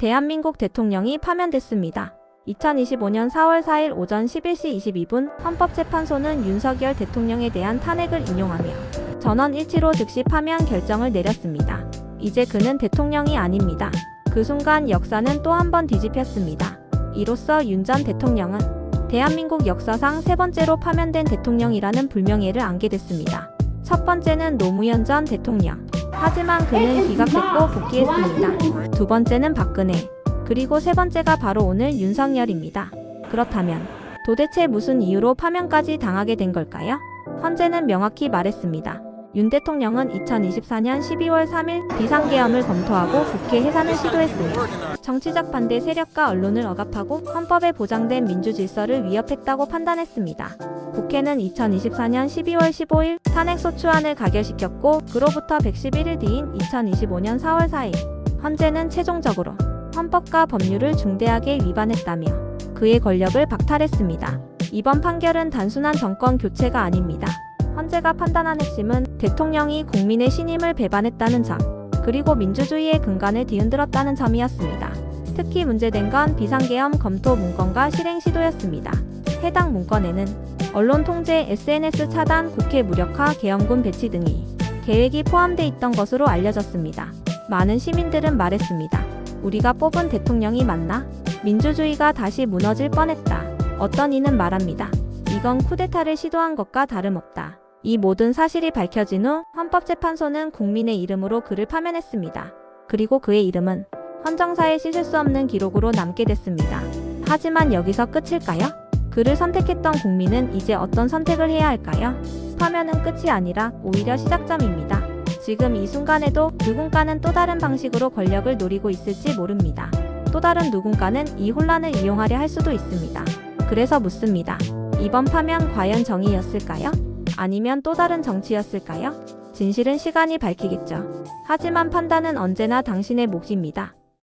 대한민국 대통령이 파면됐습니다. 2025년 4월 4일 오전 11시 22분 헌법재판소는 윤석열 대통령에 대한 탄핵을 인용하며 전원 일치로 즉시 파면 결정을 내렸습니다. 이제 그는 대통령이 아닙니다. 그 순간 역사는 또 한 번 뒤집혔습니다. 이로써 윤 전 대통령은 대한민국 역사상 세 번째로 파면된 대통령이라는 불명예를 안게 됐습니다. 첫 번째는 노무현 전 대통령. 하지만 그는 기각됐고 복귀했습니다. 두 번째는 박근혜. 그리고 세 번째가 바로 오늘 윤석열입니다. 그렇다면 도대체 무슨 이유로 파면까지 당하게 된 걸까요? 헌재는 명확히 말했습니다. 윤 대통령은 2024년 12월 3일 비상계엄을 검토하고 국회 해산을 시도했으며 정치적 반대 세력과 언론을 억압하고 헌법에 보장된 민주 질서를 위협했다고 판단했습니다. 국회는 2024년 12월 15일 탄핵소추안을 가결시켰고 그로부터 111일 뒤인 2025년 4월 4일 헌재는 최종적으로 헌법과 법률을 중대하게 위반했다며 그의 권력을 박탈했습니다. 이번 판결은 단순한 정권 교체가 아닙니다. 헌재가 판단한 핵심은 대통령이 국민의 신임을 배반했다는 점, 그리고 민주주의의 근간을 뒤흔들었다는 점이었습니다. 특히 문제된 건 비상계엄 검토 문건과 실행 시도였습니다. 해당 문건에는 언론 통제, SNS 차단, 국회 무력화, 계엄군 배치 등이 계획이 포함돼 있던 것으로 알려졌습니다. 많은 시민들은 말했습니다. 우리가 뽑은 대통령이 맞나? 민주주의가 다시 무너질 뻔했다. 어떤 이는 말합니다. 이건 쿠데타를 시도한 것과 다름없다. 이 모든 사실이 밝혀진 후 헌법재판소는 국민의 이름으로 그를 파면했습니다. 그리고 그의 이름은 헌정사에 씻을 수 없는 기록으로 남게 됐습니다. 하지만 여기서 끝일까요? 그를 선택했던 국민은 이제 어떤 선택을 해야 할까요? 파면은 끝이 아니라 오히려 시작점입니다. 지금 이 순간에도 누군가는 또 다른 방식으로 권력을 노리고 있을지 모릅니다. 또 다른 누군가는 이 혼란을 이용하려 할 수도 있습니다. 그래서 묻습니다. 이번 파면 과연 정의였을까요? 아니면 또 다른 정치였을까요? 진실은 시간이 밝히겠죠. 하지만 판단은 언제나 당신의 몫입니다.